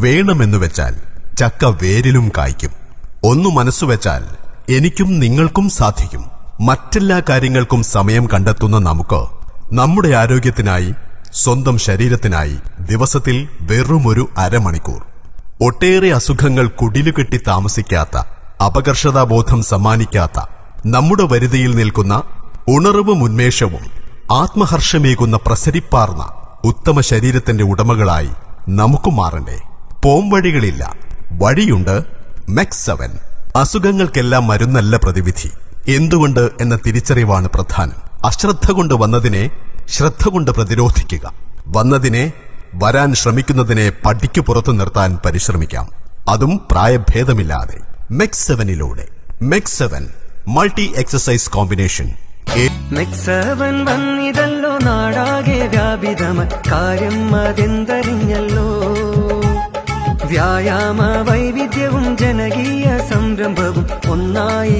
വേണമെന്നു വെച്ചാൽ ചക്ക വേരിലും കായ്ക്കും. ഒന്നു മനസ്സുവെച്ചാൽ എനിക്കും നിങ്ങൾക്കും സാധിക്കും. മറ്റെല്ലാ കാര്യങ്ങൾക്കും സമയം കണ്ടെത്തുന്ന നമുക്ക് നമ്മുടെ ആരോഗ്യത്തിനായി സ്വന്തം ശരീരത്തിനായി ദിവസത്തിൽ വെറുമൊരു അരമണിക്കൂർ. ഒട്ടേറെ അസുഖങ്ങൾ കുടിലുകെട്ടി താമസിക്കാത്ത അപകർഷതാബോധം സമ്മാനിക്കാത്ത നമ്മുടെ വരുതിയിൽ നിൽക്കുന്ന ഉണർവും ഉന്മേഷവും ആത്മഹർഷമേകുന്ന പ്രസരിപ്പാർന്ന ഉത്തമ ശരീരത്തിന്റെ ഉടമകളായി നമുക്ക് മാറണ്ടേ? പോംവഴികളില്ല. വഴിയുണ്ട് മെക്സ് സെവൻ അസുഖങ്ങൾക്കെല്ലാം മരുന്നല്ല പ്രതിവിധി. എന്തുകൊണ്ട് എന്ന തിരിച്ചറിവാണ് പ്രധാനം. അശ്രദ്ധ കൊണ്ട് വന്നതിനെ ശ്രദ്ധ കൊണ്ട് പ്രതിരോധിക്കുക. വന്നതിനെ വരാൻ ശ്രമിക്കുന്നതിനെ പടിക്കു പുറത്തു നിർത്താൻ പരിശ്രമിക്കാം. അതും പ്രായഭേദമില്ലാതെ. മെക്സ് സെവനിലൂടെ Mex seven multi exercise combination. വന്നിതല്ലോ നാടാകെ വ്യാപിതമ. കാര്യം അതെന്തറിഞ്ഞല്ലോ? വ്യായാമ വൈവിധ്യവും ജനകീയ സംരംഭവും ഒന്നായി